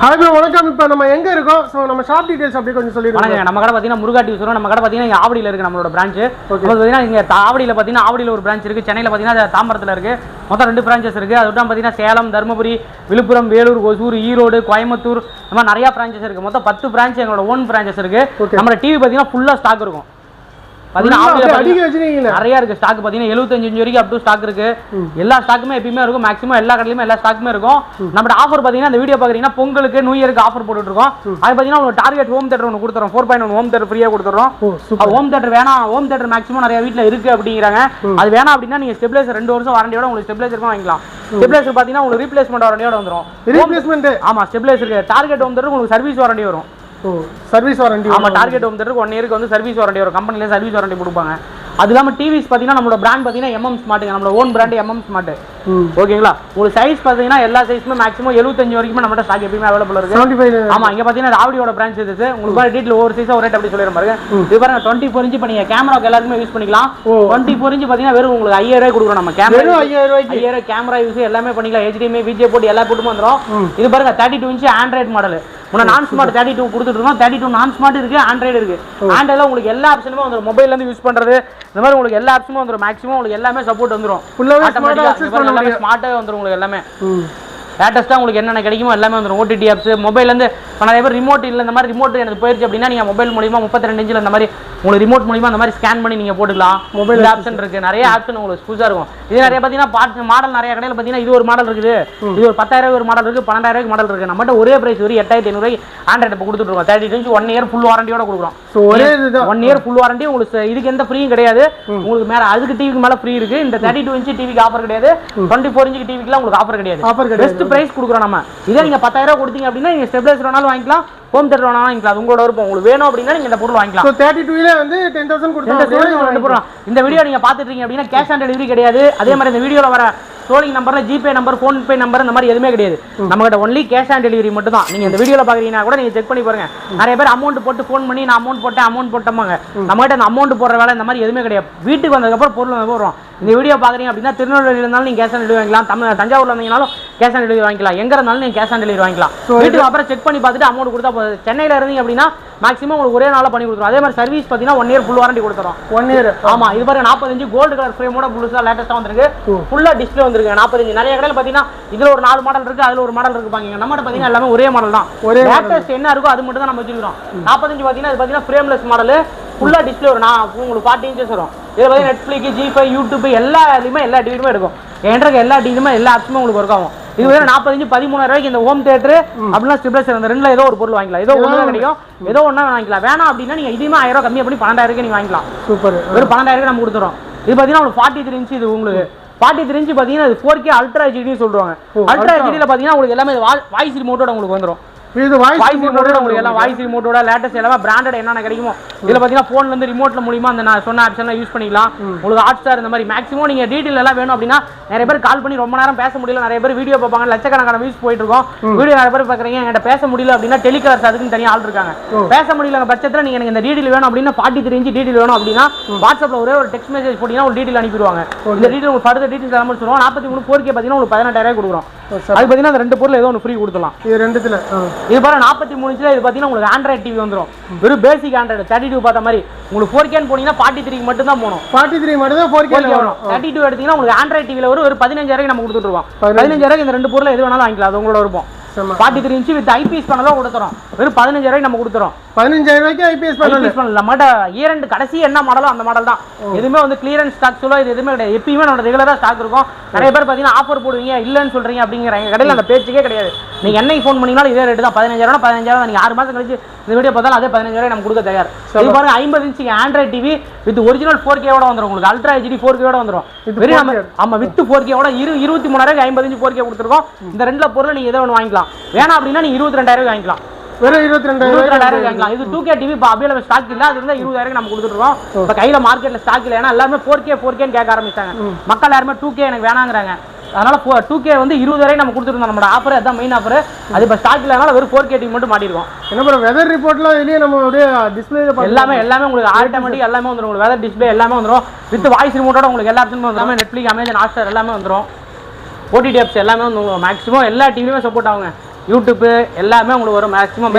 Bro வணக்கம். இப்போ நம்ம எங்க இருக்கோம்? ஸோ நம்ம ஷாப் டீடைல்ஸ் அப்படியே கொஞ்சம் சொல்லிடுங்க. வணக்கம் நம்ம கடை பார்த்தீங்கன்னா முருகா டிவி சொல்றோம். நம்ம கடை பார்த்தீங்கன்னா ஆவடியில் இருக்கு நம்மளோட பிரான்ச் பார்த்தீங்கன்னா இங்க ஆவடியில் பார்த்தீங்கன்னா ஆவடியில் ஒரு பிரான்ச் இருக்கு. சென்னையில் பார்த்தீங்கன்னா தாம்பரத்தில் இருக்கு. மொத்தம் ரெண்டு பிரான்ச்சஸ் இருக்கு. அது விட்டால் பார்த்தீங்கன்னா சேலம் தருமபுரி விழுப்புரம் வேலூர் ஒசூர் ஈரோடு கோயம்புத்தூர் இந்த மாதிரி நிறைய பிரான்ச்சஸ் இருக்கு. மொத்தம் பத்து பிரான்ச் எங்களோட ஓன் பிரான்ச்சஸ் இருக்கு. Okay. நம்ம டிவி பார்த்தீங்கன்னா ஃபுல்லாக ஸ்டாக் இருக்கும். வச்சிருக்கீங்களே. நிறைய இருக்கு. ஸ்டாக் பார்த்தீங்கன்னா எழுபத்தஞ்சு இன்ச் வரைக்கும் அப் டு ஸ்டாக் இருக்கு. எல்லா ஸ்டாக்குமே எப்பயுமே இருக்கும். மேக்ஸிமம் எல்லா கடையிலுமே எல்லா ஸ்டாக்குமே இருக்கும். நம்ம ஆஃபர் பார்த்தீங்கன்னா இந்த வீடியோ பார்க்குறீங்கன்னா பொங்கலுக்கு நியூ இயருக்கு ஆஃபர் போட்டுட்டு இருக்கோம் அது பார்த்தீங்கன்னா உங்களுக்கு டார்கெட் ஹோம் தேட்டர் ஒன்று கொடுத்துறோம். Four point one home theatre ஃப்ரீயாக கொடுத்துறோம் ஹோம் தேட்டர் வேணாம். ஹோம் தேட்டர் மேக்ஸிமம் நிறைய வீட்ல இருக்கு அப்படிங்கிறாங்க. அது வேணாம் அப்படின்னா நீங்க ஸ்டெபிலைசர் ரெண்டு வருஷம் வாரண்டியோட உங்களுக்கு ஸ்டெபிலைசர் வாங்கிக்கலாம். ஸ்டெபிலைசர் பாத்தீங்கன்னா உங்களுக்கு ரீப்ளேஸ்மெண்ட் வாரண்டியோட வந்துரும். ரீப்ளேஸ்மெண்ட் ஆமா ஸ்டெபிலைசருக்கு டார்கெட் ஹோம் தேட்டர் உங்களுக்கு சர்வீஸ் வாரண்டி வரும். சர்வீஸ் வாரண்டி ஆமா டார்கெட் தேட்டருக்கு ஒன் இயருக்கு வந்து சர்வீஸ் வாரண்டி வரும் கம்பெனில சர்வீஸ் வாரண்டி கொடுப்பாங்க. அது இல்லாம டிவிஸ் பாத்தீங்கன்னா நம்மளோட பிராண்ட் பாத்தீங்கன்னா எம்எம் ஸ்மார்ட்டுங்க நம்மளோட ஓன் பிராண்ட் எம்எம் ஸ்மார்ட் ஓகேங்களா உங்களுக்கு சைஸ் பாத்தீங்கன்னா எல்லா சைஸுமே மேக்ஸிமம் எழுபத்தஞ்சு வரைக்கும் நம்மகிட்ட ஸ்டாக் எப்பயுமே அவைலபிள் இருக்கு. செவன்டி ஃபைவ் ஆமா இங்க பாத்தீங்கன்னா ஆவடியோட பிரான்ச் இது. உங்களுக்கு பாரு டீட்டெயில் ஒவ்வொரு சைஸா ஒரு அப்படி சொல்லிடுறேன் பாருங்க இது பாருங்க டுவெண்ட்டி ஃபோர் இன்ச் இப்போ நீங்க கேமராக்கு எல்லாருக்குமே யூஸ் பண்ணிக்கலாம். டுவெண்ட்டி ஃபோர் இன்ச் பாத்தீங்கன்னா வெறும் உங்களுக்கு ஐயாயிரம் ரூபாய் கொடுக்குறோம் நம்ம கேமரா ஐயாயிரம் ஐயாயிரம் கேமரா யூஸ் எல்லாமே பண்ணிக்கலாம். HDMI விஜே போட்டு எல்லா போட்டுமே வந்துரும். இது பாருங்க thirty two inch Android model முன்ன நான் ஸ்மார்ட் தேர்ட்டி டூ கொடுத்துட்டு இருக்கோம்? தேர்ட்டி டூ நான் ஸ்மார்ட் இருக்கு. ஆண்ட்ராய்டு இருக்கு ஆண்ட்ராய்டில் உங்களுக்கு எல்லா ஆப்ஷனுமே வந்துரும். மொபைல்ல இருந்து யூஸ் பண்றது இந்த மாதிரி உங்களுக்கு எல்லா ஆப்ஷனுமே வந்துரும். மேக்ஸிமம் உங்களுக்கு எல்லாமே சப்போர்ட் அக்சஸ் பண்ண எல்லாமே ஸ்மார்ட்டாக வந்துரும் உங்களுக்கு எல்லாமே. லேட்டஸ்ட்டாக உங்களுக்கு என்னென்ன கிடைக்குமோ எல்லாமே வந்துடும் ஓடிடி ஆப்ஸ் மொபைல்லேருந்து இப்போ நிறைய பேர் ரிமோட் இல்லை இந்த மாதிரி ரிமோட் எனக்கு போயிருச்சு அப்படின்னா நீங்கள் மொபைல் மூலியமா முப்பத்தி ரெண்டு இன்ச்சில் இந்த மாதிரி உங்களுக்கு ரிமோட் மூலியமா அந்த மாதிரி ஸ்கேன் பண்ணி நீங்கள் போட்டுக்கலாம். மொபைல் ஆப்ஷன் இருக்கு. நிறைய ஆப்ஷன் உங்களுக்கு புதுசாக இருக்கும். இது நிறைய பார்த்தீங்கன்னா பார்ட் மாடல் நிறைய கடையில் பார்த்தீங்கன்னா இது ஒரு மாடல் இருக்குது. இது ஒரு பத்தாயிரம் ஒரு மாடல் இருக்கு பன்னெண்டாயிரம் மாடல் இருக்கு. நம்மகிட்ட ஒரே பிரைஸ் ஒரு எட்டாயிரத்தி ஐநூறு ஆண்ட்ராய்டு இப்போ கொடுத்துருக்கோம் thirty inch one year full வாரண்டியோட கொடுக்குறோம். ஸோ ஒரே இதுதான். ஒன் இயர் ஃபுல் வாரண்டி உங்களுக்கு இதுக்கு எந்த ஃப்ரீயும் கிடையாது. உங்களுக்கு மேல அதுக்கு டிவிக்கு மேல ஃப்ரீ இருக்கு. இந்த தேர்ட்டி டூ இன்ச் டிவிக்கு ஆஃபர் கிடையாது. டுவெண்ட்டி ஃபோர் இன்ச் டிவிக்குலாம் உங்களுக்கு ஆஃபர் கிடையாது. ஆஃபர் கிடையாது. பெஸ்ட் பிரைஸ் கொடுக்குறோம் நம்ம. இதே நீங்க பத்தாயிரம் கொடுத்தீங்க அப்படின்னா நீங்க ஸ்டெபிலைசர் வேணாலும் வாங்கிக்கலாம். ஹோம் தேட்டர் வேணாலும் வாங்கிக்கலாம் அது உங்களோட விருப்பம். உங்களுக்கு வேணும் அப்படின்னா நீங்க இந்த பொருள் வாங்கிக்கலாம். ஸோ தேர்ட்டி டூல வந்து டென் தௌசண்ட் இந்த கொடுத்தா இந்த வீடியோ நீங்க பாத்துட்டு இருக்கீங்க அப்படின்னா கேஷ் ஆன் டெலிவரி கிடையாது. அதே மாதிரி இந்த வீடியோல வர ஸ்டோரிங் நம்பர்ல GPay number PhonePe number இந்த மாதிரி எதுவுமே கிடையாது. நம்ம கிட்ட ஒன்லி கேஷ் ஆன் டெலிவரி மட்டும் தான் நீங்க இந்த வீடியோல பாக்குறீங்கன்னா கூட நீங்க செக் பண்ணி பாருங்க. நிறைய பேர் அமௌண்ட் போட்டு ஃபோன் பண்ணி நான் அமௌண்ட் போட்டேன் அமௌண்ட் போட்டோமாங்க நம்ம கிட்ட அந்த அமௌண்ட் போடுற வேலை இந்த மாதிரி எதுவுமே கிடையாது. வீட்டுக்கு வந்ததுக்கப்புறம் பொருள் வந்து போடுறோம். இந்த வீடியோ பாக்குறீங்க அப்படின்னா திருநெல்வேலியில இருந்தாலும் நீங்க கேஷ் ஆன் டெலிவரி வாங்கிக்கலாம். தமிழ் தஞ்சாவூர்ல இருந்தீங்கனாலும் கேஷ் ஆன் டெலிவரி வாங்கிக்கலாம். எங்க இருந்தாலும் நீங்க கேஷ் ஆன் டெலிவரி வாங்கிக்கலாம். வீட்டுக்கு அப்புறம் செக் பண்ணி பார்த்துட்டு அமௌண்ட் கொடுத்தா போதும். சென்னையில இருந்தீங்க அப்படின்னா மேக்ஸிமம் உங்களுக்கு ஒரே நாள்ல பண்ணி கொடுத்துரும். அதே மாதிரி சர்வீஸ் பார்த்தீங்கன்னா ஒன் இயர் ஃபுல் வாரண்டி கொடுத்துரும். ஒன் இயர் ஆமா இது பாருங்க நாற்பத்தஞ்சு கோல்டு கலர் ஃப்ரேமோட புதுசா லேட்டஸ்டா வந்திருக்கு. ஃபுல்லா டிஸ்ப்ளே வந்திருக்கு. நாற்பத்தஞ்சு நிறைய கடையில் பாத்தீங்கன்னா இதுல ஒரு நாலு மாடல் இருக்கு அதுல ஒரு மாடல் இருக்கு பாங்க நம்ம பாத்தீங்கன்னா எல்லாமே ஒரே மாடல் தான். லேட்டஸ்ட் என்ன இருக்கோ அது மட்டும் தான் நம்ம வச்சிருக்கோம் நாற்பத்தஞ்சு பாத்தீங்கன்னா இது பாத்தீங்கன்னா ஃப்ரேம்லெஸ் மாடல் ஃபுல்லா டிஸ்ப்ளே வரும் நான் உங்களுக்கு ஃபார்ட்டி இன்ச்சஸ் வரும். இதுல பாத்தீங்கன்னா நெட்ஃபிளிக்ஸ் ஜி ஃபைவ் யூடியூப் எல்லா இதுலையுமே எல்லா டிவிலுமே இருக்கும் என்கிட்ட எல்லா டிவிலுமே எல்லா ஆப்ஸுமே உங்களுக்கு ஒர்க் ஆகும். இது வேற நாற்பத்தஞ்சு பதிமூணாயிரம் ரூபாய்க்கு இந்த ஹோம் தேட்டர் அப்படின்னா ஸ்டிப்ளேசர் இந்த ரெண்டுல ஏதோ ஒரு பொருள் வாங்கிக்கலாம். ஏதோ ஒன்று கிடைக்கும். ஏதோ ஒன்றா வாங்கிக்கலாம். வேணாம் அப்படின்னா நீங்க இதுவுமே ஆயிரம் ரூபாய் கம்மியாக பண்ணி பன்னெண்டாயிரம் நீங்க வாங்கிக்கலாம். சூப்பர் வெறும் பன்னெண்டாயிரம் நம்ம கொடுத்துறோம். இது பார்த்தீங்கன்னா உங்களுக்கு ஃபார்ட்டி த்ரீ இன்ச் இது உங்களுக்கு. ஃபார்ட்டி த்ரீ இன்ச் பார்த்தீங்கன்னா இது ஃபோர் கே அல்ட்ரா ஹெச்டின்னு சொல்லுவாங்க அல்ட்ரா ஹெச்டியில் பார்த்தீங்கன்னா உங்களுக்கு எல்லாமே வாய்ஸ் ரிமோட்டோட உங்களுக்கு வந்துரும். இது வாய்ஸ் வாய்ஸ் ரிமோட்டோட உங்களுக்கு எல்லாம் வாய்ஸ் ரிமோட்டோட லேட்டஸ்ட் எல்லாமே பிராண்டட் என்னென்ன கிடைக்குமோ. இதில் பார்த்தீங்கன்னா ஃபோன்ல இருந்து ரிமோட்ல மூலியமா அந்த நான் சொன்ன ஆப்ஷன்லாம் யூஸ் பண்ணிக்கலாம். உங்களுக்கு ஹாட் ஸ்டார் இந்த மாதிரி மேக்ஸிமம் நீங்க டீட்டெயில் எல்லாம் வேணும் அப்படின்னா நிறைய பேர் கால் பண்ணி ரொம்ப நேரம் பேச முடியல. நிறைய பேர் வீடியோ பார்ப்பாங்க. லட்சக்கணக்கான வியூஸ் போயிட்டு இருக்கோம். வீடியோ நிறைய பேர் பார்க்குறீங்க. என்கிட்ட பேச முடியல அப்படின்னா டெலிகாலர்ஸ் அதுக்குன்னு தனியாக ஆள் இருக்காங்க. பேச முடியல பட்சத்தில் நீங்க எனக்கு இந்த டீட்டெயில் வேணும் அப்படின்னா ஃபார்ட்டி த்ரீ இன்ச் டீட்டெயில் வேணும் அப்படின்னா வாட்ஸ்அப்ல ஒரே ஒரு டெக்ஸ்ட் மெசேஜ் போட்டீங்கன்னா ஒரு டீட்டெயில் அனுப்பிடுவாங்க. இந்த டீட்டெயில் உங்களுக்கு ஃபர்தர் டீட்டெயில்ஸ் எல்லாம் சொல்லுவோம். நாற்பத்தி மூணு ஃபோர் கே பார்த்தீங்கன்னா உங்களுக்கு பதினெட்டாயிரம் கொடுக்குறோம். அது பார்த்தீங்கன்னா அந்த ரெண்டு பொருள் ஏதோ ஒன்று ஃப்ரீ கொடுத்துலாம் இது ரெண்டுத்துல. இது பாருங்க நாற்பத்தி மூணு இன்ச்சில் இது பார்த்தீங்கன்னா உங்களுக்கு ஆண்ட்ராய்ட் டிவி வந்துரும். வெறும் பேசிக் ஆண்ட்ராய்டு தேர்ட்டி டூ பார்த்த மாதிரி. உங்களுக்கு ஃபோர் கேன்னு போனீங்கன்னா ஃபார்ட்டி த்ரீக்கு மட்டும் தான் போகணும். ஃபார்ட்டி த்ரீ மட்டும் தான் ஃபோர் கே வரும். தேர்ட்டி டூ எடுத்தீங்கன்னா உங்களுக்கு ஆண்ட்ராய்ட் டிவியில் ஒரு பதினஞ்சாயிரம் நம்ம கொடுத்துருவோம் பதினஞ்சு. பதினஞ்சாயிரம் இந்த ரெண்டு பொருள் எது வேணாலும் வாங்கிக்கலாம். அது உங்களோட விருப்பம். செம்ம. Forty three inch with IPS பண்ணலாம் கொடுத்துறோம் வெறும் பதினஞ்சாயிரம் நம்ம கொடுத்துறோம் பதினஞ்சாயிரம் ரூபாய்க்கு ஐபிஎஸ் பண்ணல. ஐபிஎஸ் பண்ணல நம்மகிட்ட இயர் கடைசி என்ன மாடலோ அந்த மாடல் தான். எதுவுமே வந்து கிளியரன்ஸ் ஸ்டாக் சொல்ல இது எதுவுமே கிடையாது. எப்பயுமே நம்ம ரெகுலராக ஸ்டாக் இருக்கும். நிறைய பேர் பார்த்தீங்கன்னா ஆஃபர் போடுவீங்க இல்லைன்னு சொல்றீங்க அப்படிங்கிற எங்க கடையில் அந்த பேச்சுக்கே கிடையாது. நீங்க என்னைக்கு ஃபோன் பண்ணீங்கனாலும் இதே ரேட்டு தான். பதினஞ்சாயிரம் பதினஞ்சாயிரம் தான். நீங்க ஆறு மாசம் கழிச்சு இந்த வீடியோ பார்த்தாலும் அதே பதினஞ்சாயிரம் நம்ம கொடுக்க தயார். இது பாருங்க ஐம்பது inch Android TV with original four கேவோட வந்துரும் உங்களுக்கு. அல்ட்ரா ஹெச்டி ஃபோர் கேவோட வந்துரும். With வெறும் 4K. நம்ம ஆமா வித் ஃபோர் கேவோட இரு இருபத்தி மூணாயிரம் ஐம்பது இன்ச்சு ஃபோர் கே கொடுத்துருக்கோம். இந்த ரெண்டுல பொருள் நீங்க எதை ஒன்று வாங்கிக்கலாம். வேணாம் அப்படின்னா நீங்க இருபத்தி ரெண்டாயிரம் வாங்கிக்கலாம். வெறும் இருபத்தி ரெண்டாயிரம் இருபத்தி ரெண்டாயிரம் வாங்கிக்கலாம். இது டூ கே டிவி இப்போ அவைலபிள் ஸ்டாக் இல்லை. அது இருந்தால் இருபதாயிரம் நம்ம கொடுத்துருக்கோம் இப்போ கையில் மார்க்கெட்டில் ஸ்டாக் இல்லை. ஏன்னா எல்லாருமே ஃபோர் கே ஃபோர் கேன்னு கேட்க ஆரம்பிச்சாங்க மக்கள் யாருமே டூ கே எனக்கு வேணாங்கிறாங்க. அதனால டூ கே வந்து இருபதாயிரம் நம்ம கொடுத்துருந்தோம். நம்மளோட ஆஃபர் அதான் மெயின் ஆஃபர் அது இப்போ ஸ்டாக் இல்லைனால வெறும் ஃபோர் கே டிவி மட்டும் மாட்டிருக்கோம். என்ன ப்ரோ வெதர் ரிப்போர்ட்லாம் இதுலயே நம்ம அப்படியே டிஸ்பிளேல எல்லாமே எல்லாமே உங்களுக்கு ஆட்டோமேட்டிக் எல்லாமே வந்துரும். உங்களுக்கு வெதர் டிஸ்பிளே எல்லாமே வந்துரும். வித் வாய்ஸ் ரிமோட்டோட உங்களுக்கு எல்லா ஆப்ஷனுமே வந்துரும் நெட்ஃப்ளிக்ஸ் அமேசான் ஹாட்ஸ்டார் எல்லாமே வந்துரும். ஓடிடி ஆப்ஸ் எல்லாமே வந்து மேக்ஸிமம் எல்லா டிவிலுமே சப்போர்ட் ஆகுங்க. யூடியூப் எல்லாமே உங்களுக்கு வரும். மேக்ஸிமம்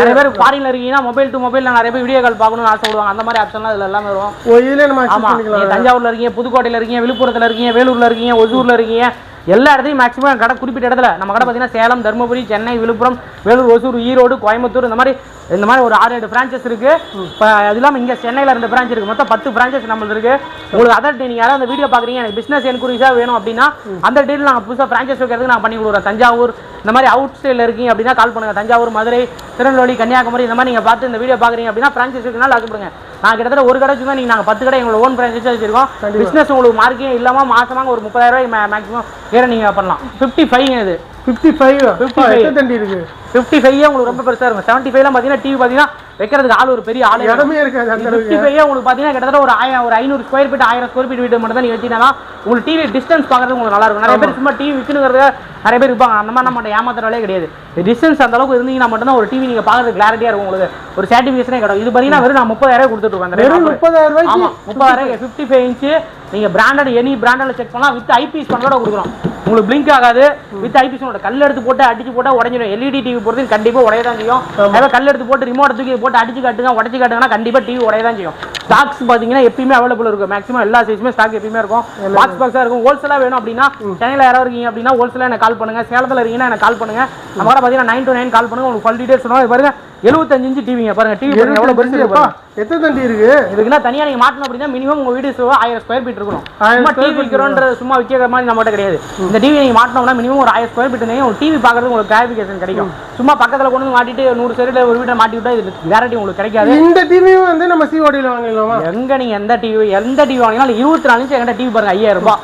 நிறைய பேர் ஃபாரின்ல இருக்கீங்கன்னா மொபைல் டு மொபைல் நிறைய பேர் வீடியோ கால் பார்க்கணும்னு ஆசைப்படுவாங்க அந்த மாதிரி ஆப்ஷன்லாம் இதுல எல்லாமே வரும். ஓ இதுல நம்ம access ஆமா. நீங்க பண்ணிக்கலாம் தஞ்சாவூர்ல இருக்கீங்க புதுக்கோட்டையில இருக்கீங்க விழுப்புரத்துல இருக்கீங்க வேலூர்ல இருக்கீங்க ஒசூர்ல இருக்கீங்க. எல்லா இடத்தையும் மேக்ஸிமம் கடை குறிப்பிட்ட இடத்துல. நம்ம கடை பார்த்தீங்கன்னா சேலம் தருமபுரி சென்னை விழுப்புரம் வேலூர் ஒசூர் ஈரோடு கோயம்புத்தூர் இந்த மாதிரி இந்த மாதிரி ஒரு ஆறு ஏழு பிரான்ச்சஸ் இருக்கு. இப்போ அது இல்லாமல் இங்கே சென்னையில் ரெண்டு பிரான்ச் இருக்கு. மொத்தம் பத்து பிரான்ச்சஸ் நம்மளுக்கு இருக்கு. உங்களுக்கு அதர் நீங்கள் யாராவது அந்த வீடியோ பார்க்குறீங்க எனக்கு பிஸ்னஸ் என்கொயரிஸாக வேணும் அப்படின்னா அந்த டீல் நாங்கள் புதுசாக பிரான்ச்சஸ் வைக்கிறதுக்கு நான் பண்ணி கொடுக்குறோம் தஞ்சாவூர் இந்த மாதிரி அவுட் ஸ்டைலில் இருக்கீங்க அப்படின்னா கால் பண்ணுங்க. தஞ்சாவூர் மதுரை திருநெல்வேலி கன்னியாகுமரி இந்த மாதிரி நீங்கள் பார்த்து இந்த வீடியோ பார்க்குறீங்க அப்படின்னா பிரான்ச்சஸ் இருக்குனால அது கொடுங்க நான் கிட்டத்தட்ட ஒரு கடை வச்சு தான் நீங்கள் நாங்கள் பத்து கடை எங்களோட ஓன் பிரான்ச்சஸ் வச்சிருக்கோம். பிஸ்னஸ் உங்களுக்கு மார்க்கிங் இல்லாமல் மாசமாக ஒரு முப்பதாயிரம் ரூபாய் மேக்ஸிமம் வேற நீங்கள் பண்ணலாம். ஃபிஃப்டி ஃபைவ் இது. Fifty five 55. எத்தனை தண்டி இருக்கு? ஃபிஃப்டி ஃபைவ் உங்களுக்கு ரொம்ப பெருசாக இருக்கும். செவன்ட்டி ஃபைவ்லாம் பார்த்தீங்கன்னா டிவி பார்த்தீங்கன்னா வைக்கிறதுக்கு ஆள் ஒரு பெரிய ஆள் இடமே இருக்காது ஃபிஃப்டி ஃபைவ் உங்களுக்கு பார்த்தீங்கன்னா கிட்டத்தட்ட ஒரு ஆயிரம் ஒரு ஐநூறு ஸ்கொயர் ஃபீட் ஆயிரம் ஸ்கொயர் ஃபீட் வீடு மட்டும் தான் நீங்கள் வச்சீங்கன்னா உங்களுக்கு டிவி டிஸ்டன்ஸ் பார்க்கறது உங்களுக்கு நல்லா இருக்கும். நிறைய பேர் சும்மா டிவி விற்கணுங்கிறத நிறைய பேர் இருப்பாங்க. அந்த மாதிரி நம்ம ஏமாத்துற வேலையே கிடையாது. டிஸ்டன்ஸ் அந்த அளவுக்கு இருந்தீங்கன்னா மட்டும்தான் ஒரு டிவி நீங்கள் பார்க்கறது கிளாரிட்டியாக இருக்கும் உங்களுக்கு. ஒரு சாட்டிஃபிகேஷனே கிடைக்கும். இது பார்த்தீங்கன்னா வெறும் நான் முப்பதாயிரம் கொடுத்துட்டு இருக்கேன். முப்பதாயிரம் முப்பதாயிரம் ஃபிஃப்டி ஃபைவ் இன்ச்சு நீங்க பிராண்டட் எனி பிராண்டில் செக் பண்ணலாம். வித் ஐபிஎஸ் பண்ணோட கொடுக்குறோம் உங்களுக்கு பிளிங்க் ஆகாது. வித் ஐபிஎஸ் கல் எடுத்து போட்டு அடிச்சு போட்டா உடஞ்சிடும். எல்இடி டிவி பொறுத்து கண்டிப்பா உடைய தான் செய்யும் கல் எடுத்து போட்டு ரிமோட் தூக்கி போட்டு அடிச்சு காட்டுங்க உடச்சு காட்டுங்கன்னா கண்டிப்பா டிவி உடைய தான் செய்யும். ஸ்டாக்ஸ் பாத்தீங்கன்னா எப்பயுமே அவைலபிள் இருக்கும். மேக்ஸிமம் எல்லா சைஸுமே ஸ்டாக் எப்பயுமே இருக்கும். பாக்ஸ் பாக்ஸா இருக்கும். ஹோல்சேலா வேணும் அப்படின்னா சென்னையில யாராவது இருக்கீங்க அப்படின்னா ஹோல்சேலா எனக்கு கால் பண்ணுங்க. சேலத்துல இருக்கீங்கன்னா எனக்கு கால் பண்ணுங்க. நம்ம கூட பாத்தீங்கன்னா நைன் டு நைன் கால் பண்ணுங்க. உங்களுக்கு ஃபுல் டீடைல்ஸ் சொல்லுவோம். இது பாருங்க எழுபத்தஞ்சு இன்ச்சு டிவிங்க பாருங்க டிவி பாருங்க எவ்வளவு பெருசு. எத்தனை தண்டி இருக்கு? இதுக்குன்னா தனியா நீங்க மாட்டணும் அப்படின்னா மினிமம் உங்க வீடு ஆயிரம் ஸ்கொயர் ஃபீட் இருக்கணும். சும்மா டிவி விற்கிறோன்ற சும்மா விற்கிற மாதிரி நம்மகிட்ட கிடையாது. இந்த டிவி நீங்க மாட்டணும்னா மினிமம் ஒரு ஆயிரம் ஸ்கொயர் ஃபீட் ஒரு டிவி பார்க்கறது உங்களுக்கு கிளாரிஃபிகேஷன் கிடைக்கும். சும்மா பக்கத்துல கொண்டு வந்து மாட்டிட்டு நூறு சைடுல ஒரு வீட்டை மாட்டி விட்டா இது கேரண்டி உங்களுக்கு கிடைக்காது. இந்த டிவியும் வந்து நம்ம சிஓடியில் வாங்கிடலாமா? எங்க நீங்க எந்த டிவி எந்த டிவி வாங்கினாலும் இருபத்தி நாலு இன்ச்சு எங்கிட்ட டிவி பாருங்க ஐயாயிரம் ரூபாய்.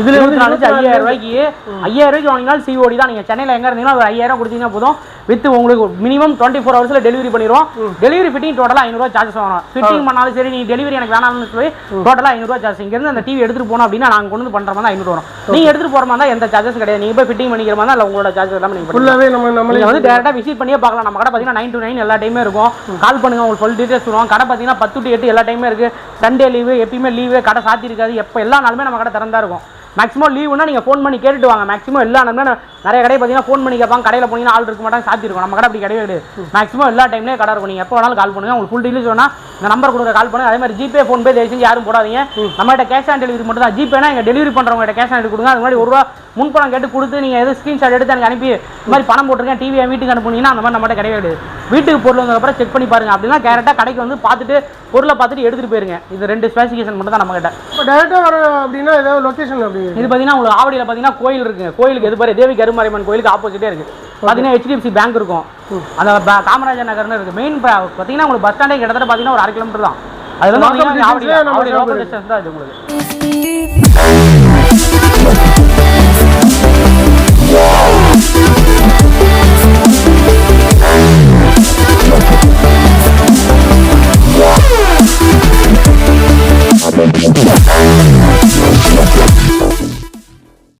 இதுல இருபத்தி நாலு ஐயாயிரம் ரூபாய்க்கு ஐயாயிரம் ரூபாய்க்கு வாங்கினாலும் சிஓடி தான். நீங்க சென்னையில எங்க இருந்தீங்கன்னா ஒரு ஐயாயிரம் கொடுத்தீங்கன்னா போதும். வித் உங்களுக்கு மினிமம் டுவெண்ட்டி ஃபோர் ஹவர்ஸ்ல டெலிவரி பண்ணிடுவோம் டெலிவரி ஃபிட்டிங் டோட்டலா ஐநூறுவா சார்ஜஸ் வாங்கணும். ஃபிட்டிங் பண்ணாலும் சரி நீ டெலிவரி எனக்கு வேணாம்னு சொல்லி டோட்டலா ஐநூறுவா சார்ஜ் இங்க இருந்து அந்த டிவி எடுத்துட்டு போனோம் அப்படின்னா நாங்க கொண்டு வந்து பண்ற மாதிரி ஐநூறு வரும். நீங்க எடுத்துட்டு போற மாதிரி தான் எந்த சார்ஜஸ் கிடையாது. நீங்க போய் ஃபிட்டிங் பண்ணிக்கிற மாதிரி இல்ல உங்களோட சார்ஜஸ் எல்லாமே நீங்க பண்ணிக்கலாம். ஃபுல்லாவே நம்ம நீங்க வந்து டேரக்டா விசிட் பண்ணியே பார்க்கலாம். நம்ம கடை பார்த்தீங்கன்னா நைன் டு நைன் எல்லா டைமே இருக்கும். கால் பண்ணுங்க உங்களுக்கு ஃபுல் டீடைல்ஸ் சொல்லுவோம். கடை பார்த்தீங்கன்னா பத்து டு எட்டு எல்லா டைமே இருக்கு. சண்டே லீவு எப்பயுமே லீவு கடை சாத்தி இருக்காது. எப்போ எல்லா நாளுமே நம்ம கடை திறந்தா இருக்கும். மேக்ஸிமம் லீவுனா நீங்க ஃபோன் பண்ணி கேட்டுட்டு வாங்க. மேக்ஸிமம் எல்லா நான் நிறைய கடை பார்த்தீங்கன்னா ஃபோன் பண்ணி கேட்பாங்க. கடையில் போனீங்கன்னா ஆள் இருக்க மாட்டாங்க. சாத்தி இருக்கும் நம்ம கடை அப்படி கிடையாது. மேக்ஸிமம் எல்லா டைம்லேயும் கடை இருக்கும். நீங்க எப்போ வேணாலும் கால் பண்ணுங்க. உங்களுக்கு ஃபுல் டீடைல்ஸ் வேணா இந்த நம்பர் கொடுங்க கால் பண்ணுங்க. அதே மாதிரி ஜிபே ஃபோன் பே தயவு செஞ்சு யாரும் போடாதீங்க. நம்மகிட்ட கேஷ் ஆன் டெலிவரி மட்டும் தான் ஜிபேனா எங்க டெலிவரி பண்றவங்க கேஷ் ஆன் டெலிவரி கொடுங்க. அது மாதிரி ஒரு ரூபா முன்பணம் கேட்டு கொடுத்து நீங்க எது ஸ்கிரீன்ஷாட் எடுத்து எனக்கு அனுப்பி இந்த மாதிரி பணம் போட்டிருக்கேன் டிவி வீட்டுக்கு அனுப்புனீங்கன்னா அந்த மாதிரி நம்மகிட்ட கிடையாது. வீட்டுக்கு பொருள் வந்ததுக்கப்புறம் செக் பண்ணி பாருங்க. அப்படின்னா டேரெக்டாக கடைக்கு வந்து பார்த்துட்டு பொருளை பார்த்துட்டு எடுத்துட்டு போயிருங்க. இது ரெண்டு ஸ்பெசிஃபிகேஷன் மட்டும் தான் நம்மகிட்ட. இப்போ டேரெக்டாக வர அப்படின்னா ஏதாவது லொக்கேஷன் அப்படி இது பார்த்தீங்கன்னா உங்களுக்கு ஆவடியில் பார்த்தீங்கன்னா கோயில் இருக்குங்க கோயிலுக்கு எது பாரு தேவி கருமாரியம்மன் கோயிலுக்கு ஆப்போசிட்டே இருக்கு. பார்த்தீங்கன்னா ஹெச்டிஎஃப்சி பேங்க் இருக்கும். அந்த காமராஜர் நகர்னு இருக்கு. மெயின் பார்த்தீங்கன்னா உங்களுக்கு பஸ் ஸ்டாண்டே கிட்டத்தட்ட பார்த்தீங்கன்னா ஒரு அரை கிலோமீட்டர் தான். அது வந்து ஆவடி லோக்கல். டிஸ்டன்ஸ் தான் உங்களுக்கு.